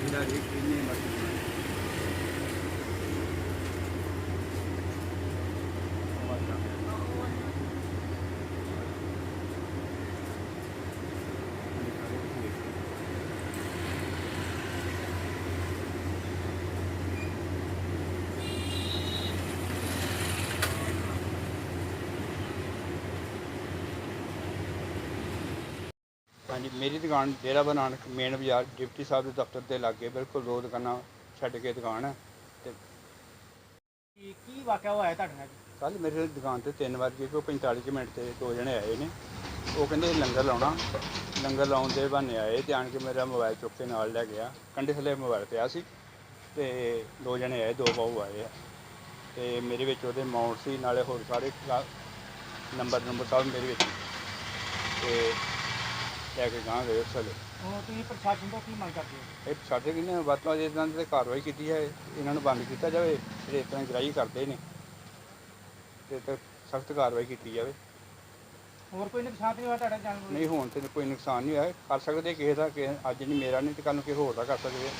ਪਿਛਲਾ ਰੇਟ ਕਿੰਨੇ ਮਰਜ਼ੀ ਹਾਂਜੀ ਮੇਰੀ ਦੁਕਾਨ ਡੇਰਾ ਨਾਨਕ ਮੇਨ ਬਾਜ਼ਾਰ ਡਿਪਟੀ ਸਾਹਿਬ ਦੇ ਦਫ਼ਤਰ ਦੇ ਲਾਗੇ ਬਿਲਕੁਲ ਦੋ ਦੁਕਾਨਾਂ ਛੱਡ ਕੇ ਦੁਕਾਨ ਹੈ ਤੇ ਕੀ ਕੀ ਵਾਕਿਆ ਹੋਇਆ ਤੁਹਾਡੇ ਨਾਲ ਜੀ? ਕੱਲ ਮੇਰੇ ਦੁਕਾਨ ਤੇ 3 ਵਜੇ ਕੋਈ 45 ਕੁ ਮਿੰਟ ਤੇ ਦੋ ਜਣੇ ਆਏ ਨੇ ਉਹ ਕਹਿੰਦੇ ਲੰਗਰ ਲਾਉਣਾ ਲੰਗਰ ਲਾਉਣ ਦੇ ਬਹਾਨੇ ਆਏ ਤੇ ਆਣ ਕੇ ਮੇਰਾ ਮੋਬਾਈਲ ਚੁੱਕ ਕੇ ਨਾਲ ਲੈ ਗਿਆ ਕੰਡੇ ਥੱਲੇ ਮੋਬਾਈਲ ਪਿਆ ਸੀ ਤੇ ਦੋ ਜਣੇ ਆਏ ਦੋ ਬਾਹੂ ਆਏ ਆ ਤੇ ਮੇਰੇ ਵਿੱਚ ਉਹਦੇ ਅਮਾਉਂਟ ਸੀ ਨਾਲੇ ਹੋਰ ਸਾਰੇ ਕਾ- ਨੰਬਰ ਨੰਬਰ ਸਭ ਮੇਰੇ ਵਿੱਚ ਸੀ। ਤੇ ਲੈ ਕੇ ਗਾਂ ਗਏ ਉਸ ਵੇਲੇ। ਹੁਣ ਤੁਸੀਂ ਪ੍ਰਸ਼ਾਸਨ ਤੋਂ ਕੀ ਮੰਗ ਕਰਦੇ ਹੋ? ਇਹ ਸਾਡੇ ਕਿੰਨੇ ਵੱਧ ਤੋਂ ਵੱਧ ਇਹਨਾਂ ਤੇ ਕਾਰਵਾਈ ਕੀਤੀ ਹੈ ਇਹਨਾਂ ਨੂੰ ਬੰਦ ਕੀਤਾ ਜਾਵੇ ਜਿਹੜੇ ਇਸ ਤਰ੍ਹਾਂ ਗ੍ਰਾਹੀ ਕਰਦੇ ਨੇ। ਤੇ ਤੇ ਸਖਤ ਕਾਰਵਾਈ ਕੀਤੀ ਜਾਵੇ। ਹੋਰ ਕੋਈ ਨੁਕਸਾਨ ਨਹੀਂ ਹੋਇਆ ਤੁਹਾਡਾ ਜਾਨ ਨੂੰ ਨਹੀਂ ਹੋਣ ਤੇ ਕੋਈ ਨੁਕਸਾਨ ਨਹੀਂ ਹੋਇਆ। ਕਰ ਸਕਦੇ ਕਿਸੇ ਦਾ ਕਿਸੇ ਅੱਜ ਨਹੀਂ ਮੇਰਾ ਨਹੀਂ ਤੇ ਕੱਲ ਨੂੰ ਕਿਸੇ ਹੋਰ ਦਾ ਕਰ ਸਕਦੇ ਆ।